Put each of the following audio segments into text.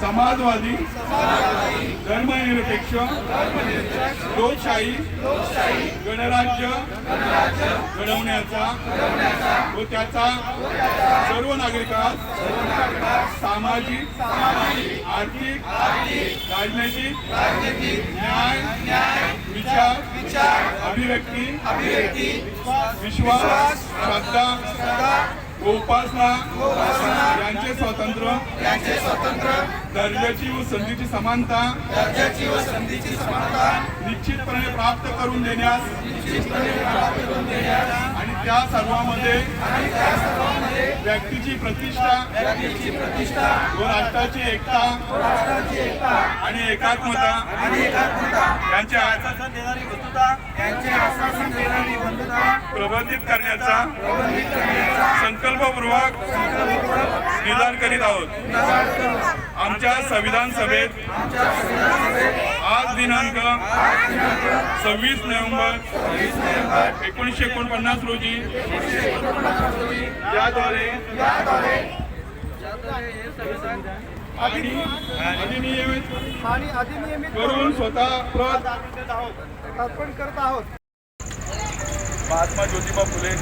समाजवादी धर्मनिरपेक्ष लोकशाही गणराज्य घडवण्याचा व त्याचा सर्व नागरिकांस सामाजिक आर्थिक राजनैतिक न्याय विचार अभिव्यक्ती विश्वास श्रद्धा उपासना यांचे स्वातंत्र्य यांचे स्वतंत्र. दर्जाची व संधीची समानता. दर्जाची व संधीची समानता. निश्चितपणे प्राप्त करून देण्यास. आणि त्या सर्वांमध्ये व्यक्तीची प्रतिष्ठा व्यक्तीची प्रतिष्ठा व राष्ट्राची एकता राष्ट्राची एकता आणि एकात्मता आणि एकात्मता यांचे आश्वासन देणारी वस्तुता यांचे आश्वासन देणारी बंधुता प्रबंधित करण्याचा संकल्पपूर्वक निदान करीत आहोत. आमच्या संविधान सभेत आज दिनांक सव्वीस नोव्हेंबर एकोणीसशे एकोणपन्नास रोजी याद्वारे करून स्वतः अर्पण करत आहोत. महात्मा ज्योतिबा फुले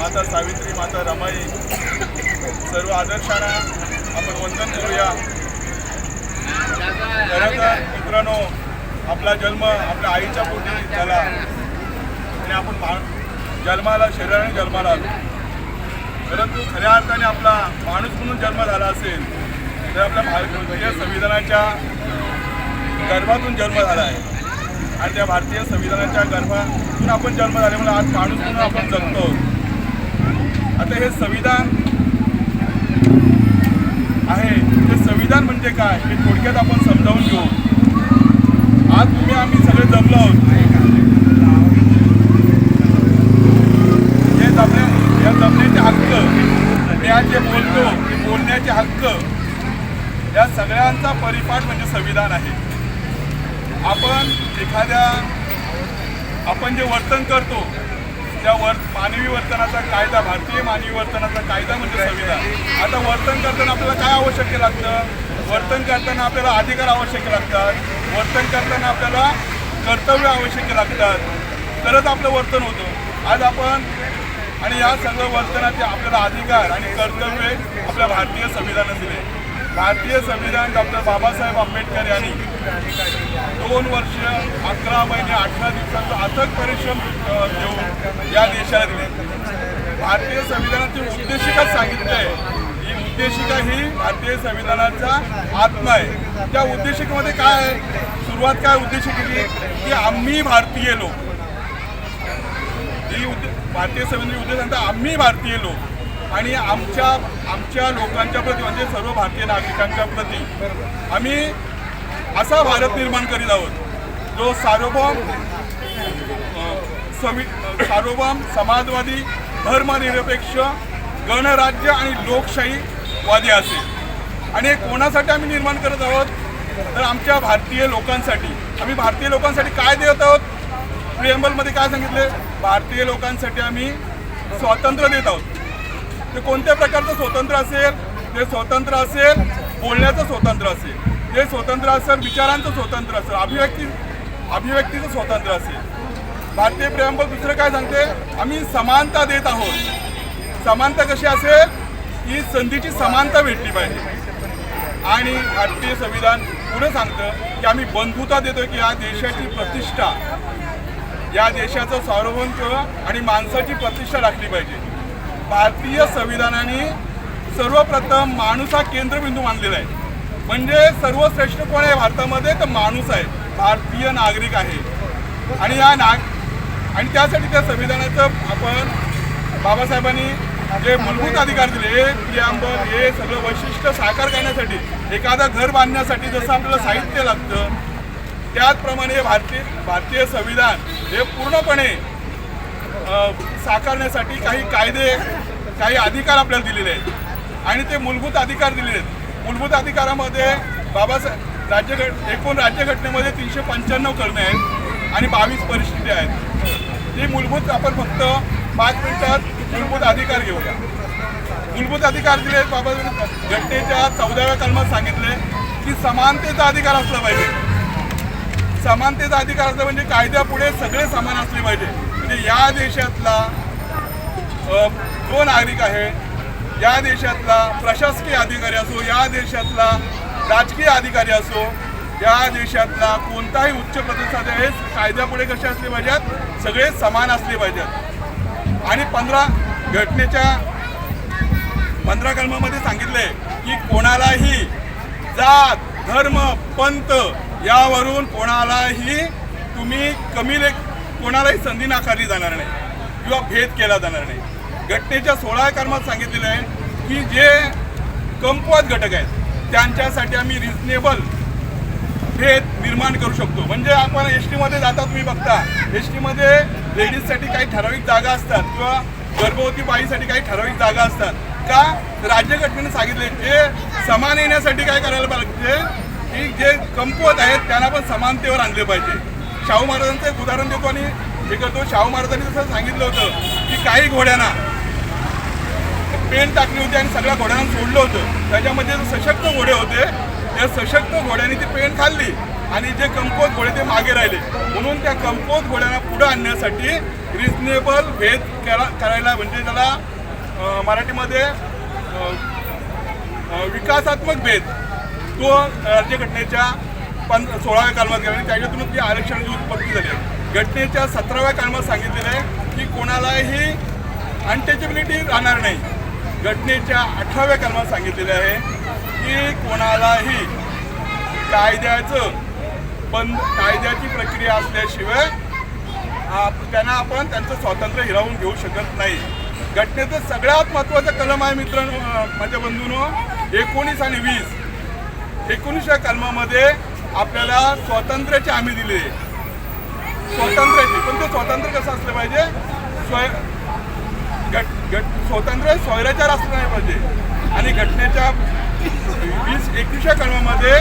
माता सावित्री माता रमाई सर्व आदर्शांना आपण वंदन करूया. खरं तर मित्रांनो आपला जन्म आपल्या आईच्या पोटी झाला. आणि आपण भा जन्माला शरीराने जन्माला आलो. परंतु खऱ्या अर्थाने आपला माणूस म्हणून जन्म झाला असेल तर आपल्या भारतीय संविधानाच्या गर्भातून जन्म झाला आहे. आणि त्या भारतीय संविधानाच्या गर्भातून आपण जन्म झाल्यामुळे आज माणूस म्हणून आपण जगतो. आता हे संविधान आहे. ते संविधान म्हणजे काय? हे थोडक्यात आपण समजावून घेऊ आज तुम्ही आम्ही सगळे जमलो हे जमण्या या जमण्याचे हक्क मी आज जे बोलतो ते बोलण्याचे हक्क या सगळ्यांचा परिपाठ म्हणजे संविधान आहे आपण एखाद्या आपण जे वर्तन करतो त्या वर मानवी वर्तनाचा कायदा भारतीय मानवी वर्तनाचा कायदा म्हणजे संविधान आता वर्तन करताना आपल्याला काय आवश्यक लागतं वर्तन करताना आपल्याला अधिकार आवश्यक लागतात वर्तन करताना आपल्याला कर्तव्य आवश्यक लागतात. तरच आपलं वर्तन होतं. आज आपण आणि या सगळं वर्तनाचे आपल्याला अधिकार आणि कर्तव्य आपल्या भारतीय संविधानात दिले. भारतीय संविधान डॉक्टर बाबासाहेब आंबेडकर यांनी दोन वर्ष अकरा महिने अठरा दिवसाचा अथक परिश्रम घेऊन या देशाला दिले. भारतीय संविधानाची उद्देशिका सांगितले ही उद्देशिका ही भारतीय संविधानाचा आत्मा आहे. त्या उद्देशिकेमध्ये काय आहे? सुरुवात काय उद्देश केली? की आम्ही भारतीय लोक. ही उद्दे भारतीय संविधान उद्देश सांगता आम्ही भारतीय लोक. आणि आमच्या आमच्या लोकांच्या प्रती म्हणजे सर्व भारतीय नागरिकांच्या प्रती आम्ही असा भारत निर्माण करीत आहोत जो सार्वभौम अ, सार्वभौम समाजवादी धर्मनिरपेक्ष गणराज्य आणि लोकशाहीवादी असेल. आणि कोणासाठी आम्ही निर्माण करत आहोत? तर आमच्या भारतीय लोकांसाठी आम्ही भारतीय लोकांसाठी काय देत आहोत? प्रियंबलमध्ये काय सांगितले? भारतीय लोकांसाठी आम्ही स्वातंत्र्य देत आहोत. ते कोणत्या प्रकारचं स्वतंत्र असेल? ते स्वतंत्र असेल बोलण्याचं स्वतंत्र असेल. ते स्वतंत्र असेल विचारांचं स्वतंत्र असेल. अभिव्यक्ती अभिव्यक्तीचं स्वतंत्र असेल. भारतीय प्रियंबल दुसरं काय सांगते? आम्ही समानता देत आहोत. समानता कशी असेल? ही संधीची समानता भेटली पाहिजे. आणि भारतीय संविधान पुढे सांगतं की आम्ही बंधुता देतो की या देशाची प्रतिष्ठा या देशाचं सार्वभौमत्व आणि माणसाची प्रतिष्ठा राखली पाहिजे. भारतीय संविधानाने सर्वप्रथम माणूस हा केंद्रबिंदू मानलेला आहे. म्हणजे सर्वश्रेष्ठ कोण आहे भारतामध्ये? तर माणूस आहे. भारतीय नागरिक आहे. आणि या नाग आणि त्यासाठी त्या संविधानाचं आपण बाबासाहेबांनी जे मूलभूत अधिकार दिले प्रियांबल हे सगळं वैशिष्ट्य साकार करण्यासाठी एखादा घर बांधण्यासाठी जसं आपल्याला साहित्य लागतं त्याचप्रमाणे भारतीय भारतीय संविधान हे पूर्णपणे साकारण्यासाठी काही कायदे काही अधिकार आपल्याला दिलेले आहेत. आणि ते मूलभूत अधिकार दिलेले आहेत. मूलभूत अधिकारामध्ये बाबासाहेब राज्य एकूण राज्यघटनेमध्ये तीनशे पंच्याण्णव कलमे आहेत आणि बावीस परिस्थिती आहेत. ही मूलभूत आपण फक्त पाच मिनिटात मूलभूत अधिकार घेऊया मूलभूत अधिकार दिले बाबा घटनेच्या चौदाव्या कलमात सांगितले की समानतेचा अधिकार असला पाहिजे. समानतेचा अधिकार असला म्हणजे कायद्यापुढे सगळे समान असले पाहिजे. म्हणजे या देशातला जो नागरिक आहे या देशातला प्रशासकीय अधिकारी असो या देशातला राजकीय अधिकारी असो या देशातला कोणताही उच्च प्रतिसाद हे कायद्यापुढे कसे असले पाहिजेत? सगळे समान असले पाहिजेत. आणि पंधरा घटनेच्या पंधरा कलमामध्ये सांगितले की कोणालाही जात धर्म पंत यावरून कोणालाही तुम्ही कमी लेख कोणालाही संधी नाकारली जाणार नाही किंवा भेद केला जाणार नाही. घटनेच्या सोळा कलमात सांगितलेलं आहे की जे कमकुवत घटक आहेत त्यांच्यासाठी आम्ही रिजनेबल भेद निर्माण करू शकतो. म्हणजे आपण एस टीमध्ये जाता तुम्ही बघता. एस टीमध्ये लेडीजसाठी काही ठराविक जागा असतात किंवा गर्भवती बाईसाठी काही ठराविक जागा असतात. का? राज्यघटनेने सांगितले जे समान येण्यासाठी काय करायला पाहिजे की जे कमकुवत आहेत त्यांना पण समानतेवर आणले पाहिजे. शाहू महाराजांचं एक उदाहरण देतो आणि हे करतो. शाहू महाराजांनी जसं सांगितलं होतं की काही घोड्यांना पेन टाकली होती आणि सगळ्या घोड्यांना सोडलं होतं. त्याच्यामध्ये जे सशक्त घोडे होते त्या सशक्त घोड्यांनी ती पेन खाल्ली. आणि जे कमकुवत घोडे ते मागे राहिले. म्हणून त्या कमकुवत घोड्यांना पुढे आणण्यासाठी रिजनेबल भेद करायला म्हणजे त्याला मराठीमध्ये विकासात्मक भेद. तो राज्यघटनेच्या पण सोळाव्या कालमात गेला आणि त्याच्यातूनच ती आरक्षणाची उत्पत्ती झाली आहे. घटनेच्या सतराव्या कालमात सांगितलेलं आहे की कोणालाही अनटचेबिलिटी राहणार नाही. घटनेच्या अठराव्या कालमात सांगितलेलं आहे की कोणालाही कायद्याचं पण कायद्याची प्रक्रिया असल्याशिवाय आप- त्यांना आपण त्यांचं स्वातंत्र्य हिरावून घेऊ शकत नाही. घटनेचं सगळ्यात महत्त्वाचं कलम आहे मित्रांनो माझ्या बंधूनो एकोणीस आणि वीस. एकोणीसच्या कलमामध्ये आपल्याला स्वातंत्र्याची आम्ही दिले स्वातंत्र्याचे. पण ते स्वातंत्र्य कसं असलं पाहिजे? स्वय गट गट स्वातंत्र्य स्वैराचार असलं नाही पाहिजे. आणि घटनेच्या वीस एकवीसच्या कलमामध्ये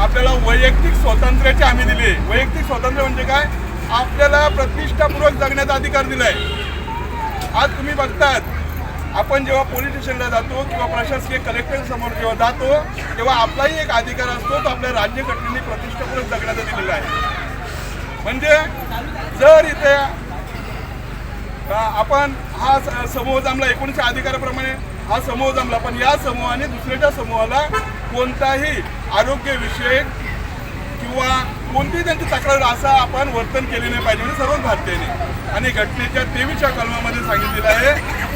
आपल्याला वैयक्तिक स्वातंत्र्याची हमी दिली. आहे वैयक्तिक स्वातंत्र्य म्हणजे काय? आपल्याला प्रतिष्ठापूर्वक जगण्याचा अधिकार दिलाय. आज तुम्ही बघतात आपण जेव्हा पोलीस स्टेशनला जातो किंवा प्रशासकीय कलेक्टर समोर जेव्हा जातो तेव्हा आपलाही एक अधिकार असतो तो आपल्या राज्यघटनेने प्रतिष्ठापूर्वक जगण्याचा दिलेला आहे. म्हणजे जर इथे आपण हा स- समूह जमला एकोणीसशे अधिकाराप्रमाणे हा समूह जमला पण या समूहाने दुसऱ्याच्या समूहाला कोणताही आरोग्यविषयक किंवा कोणतीही त्यांची तक्रार असं आपण वर्तन केले नाही पाहिजे म्हणजे सर्वच भारतीयांनी. आणि घटनेच्या तेवीसच्या कलमामध्ये सांगितलेलं आहे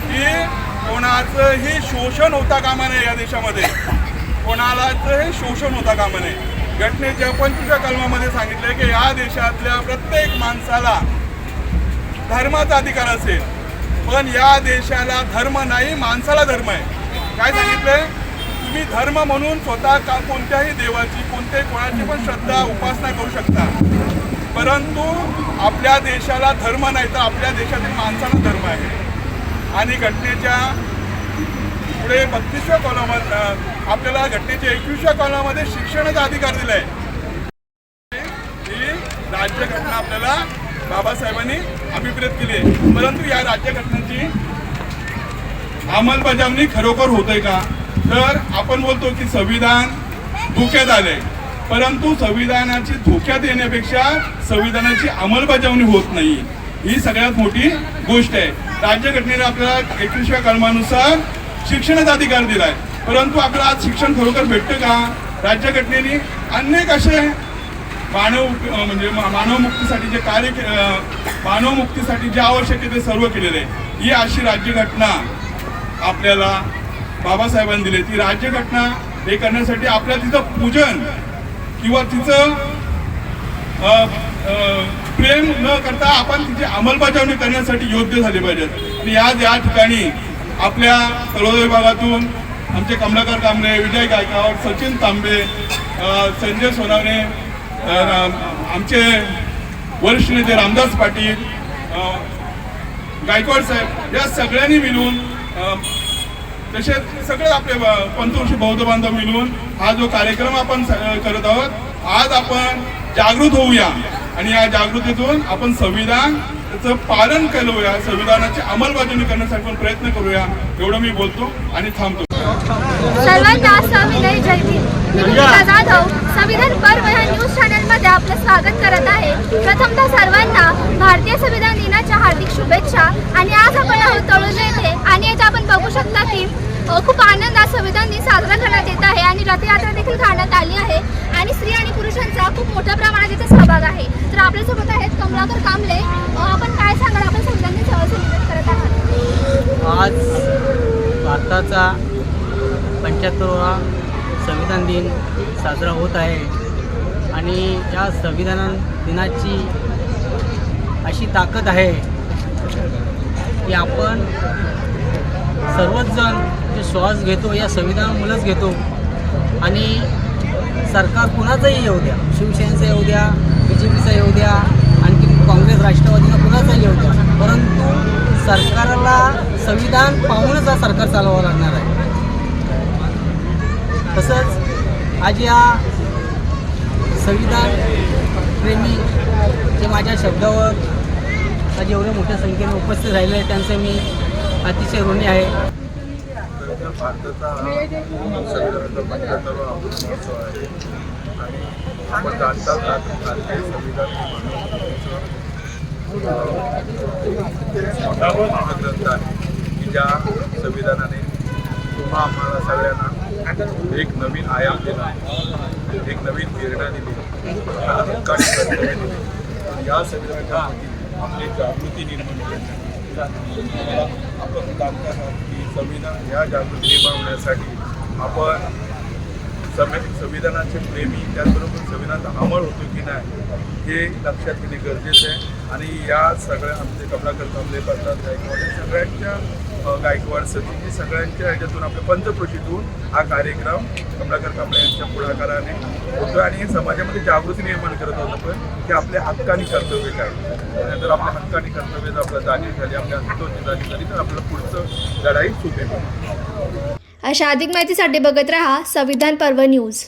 की कोणाचंही शोषण होता कामा नये या देशामध्ये. कोणालाचंही शोषण होता कामा नये. घटनेच्या पंचवीसच्या कलमामध्ये सांगितलं की या देशातल्या प्रत्येक माणसाला धर्माचा अधिकार असेल. पण या देशाला धर्म नाही माणसाला धर्म आहे. काय सांगितलंय? तुम्ही धर्म म्हणून स्वतः का कोणत्याही देवाची कोणत्याही कोणाची पण श्रद्धा उपासना करू शकता. परंतु आपल्या देशाला धर्म नाही तर आपल्या देशातील माणसाला धर्म आहे. आणि घटनेच्या पुढे बत्तीसव्या कॉलमात आपल्याला घटनेच्या एकवीसव्या कॉलमामध्ये शिक्षणाचा अधिकार दिलाय. ही राज्यघटना आपल्याला बाबासाहेबांनी अभिप्रेत केली आहे. परंतु या राज्यघटनेची अंमलबजावणी खरोखर होते का? तर आपण बोलतो की संविधान धोक्यात आले परंतु संविधानाची धोक्यात येण्यापेक्षा संविधानाची अंमलबजावणी होत नाही. ही सगळ्यात मोठी गोष्ट आहे. राज्यघटनेने आपल्याला एकवीसव्या कलमानुसार शिक्षणाचा अधिकार दिलाय. परंतु आपल्याला आज शिक्षण खरोखर भेटतं का? राज्यघटनेने अनेक असे मानव म्हणजे मानवमुक्तीसाठी मानव मुक्तीसाठी जे कार्य मानवमुक्तीसाठी मानव मुक्तीसाठी जे आवश्यक आहे ते सर्व केलेलं आहे. ही अशी राज्यघटना आपल्याला बाबासाहेबांनी दिली. ती राज्यघटना हे करण्यासाठी आपल्या तिचं पूजन किंवा तिचं प्रेम न करता आपण तिची अंमलबजावणी करण्यासाठी योग्य झाले पाहिजेत. आणि आज या ठिकाणी आपल्या तळोदय विभागातून आमचे कमलाकर कांबळे विजय गायकवाड सचिन तांबे संजय सोनावणे आमचे वरिष्ठ नेते रामदास पाटील गायकवाड साहेब या सगळ्यांनी मिळून तसेच सगळे आपले ब- पंचवर्षी बौद्ध बांधव मिळून हा जो कार्यक्रम आपण करत आहोत आज आपण जागृत होऊया. आणि या जागृतीतून आपण संविधानाचं पालन करूया संविधानाची अंमलबजावणी करण्यासाठी आपण प्रयत्न करूया एवढं मी बोलतो आणि थांबतो. सर्वांना मी जाधव संविधान पर्व ह्या न्यूज चॅनलमध्ये आपलं स्वागत करत आहे. प्रथमतः सर्वांना भारतीय संविधान दिनाच्या हार्दिक शुभेच्छा. आणि आज आपण आहोत तळोजा येथे. आणि याचा आपण बघू शकता की खूप आनंदात संविधान दिन साजरा करण्यात येत आहे आणि रथयात्रा देखील काढण्यात आली आहे. आणि स्त्री आणि पुरुषांचा खूप मोठ्या प्रमाणात इथे सहभाग आहे. तर आपल्यासोबत आहेत कमलाकर कांबळे. अ, आपण काय सांगाल? आपण संविधान दिन सेलिब्रेट करत आहात. आज भारताचा पंच्याहत्तरावा संविधान दिन साजरा होत आहे. आणि या संविधान दिनाची अशी ताकद आहे की आपण सर्वच जण जे श्वास घेतो या संविधानामुळंच घेतो. आणि सरकार कुणाचंही येऊ द्या शिवसेनेचं येऊ द्या बी जे पीचं येऊ द्या आणखी काँग्रेस राष्ट्रवादीनं कुणाचंही येऊ द्या. परंतु सरकारला संविधान पाहूनच हा सरकार चालवावं लागणार आहे. तसंच आज या संविधान प्रेमी जे माझ्या शब्दावर आज एवढ्या मोठ्या संख्येने उपस्थित राहिले आहे त्यांचं मी अतिशय ऋणी आहे. भारताचा संविधानाचा अमृत महोत्सव आहे आणि आपण जाणतात भारतीय संविधान महाग्रंथ आहे की ज्या संविधानाने तुम्हा आम्हाला सगळ्यांना एक नवीन आयाम दिला. एक नवीन प्रेरणा दिली. कर्तव्य दिली. या संविधानाच्या आपली जागृती निर्माण करण्यासाठी आपण जाणत आहात की संविधान या जागृती निर्माण होण्यासाठी आपण संवि संविधानाचे प्रेमी त्याचबरोबर संविधानाचा अमल होतो की नाही हे लक्षात घेणे गरजेचं आहे. आणि या सगळ्या आमचे कमलाकर कमले प्रसाद गायकवाड या सगळ्यांच्या गायकवाड सचिन सगळ्यांच्या ह्याच्यातून आपल्या पंचक्रोशीतून हा कार्यक्रम कमलाकर कमळे यांच्या पुढाकाराने होतो आणि समाजामध्ये जागृती निर्माण करत होतं पण की आपल्या हक्क आणि कर्तव्य काय आणि आपल्या हक्क आणि कर्तव्य जर आपल्या जाणीव झाली आपल्या अस्तित्वाची जाणीव झाली तर आपलं पुढचं लढाई सोपी अशा अधिक माहितीसाठी बघत रहा संविधान पर्व न्यूज.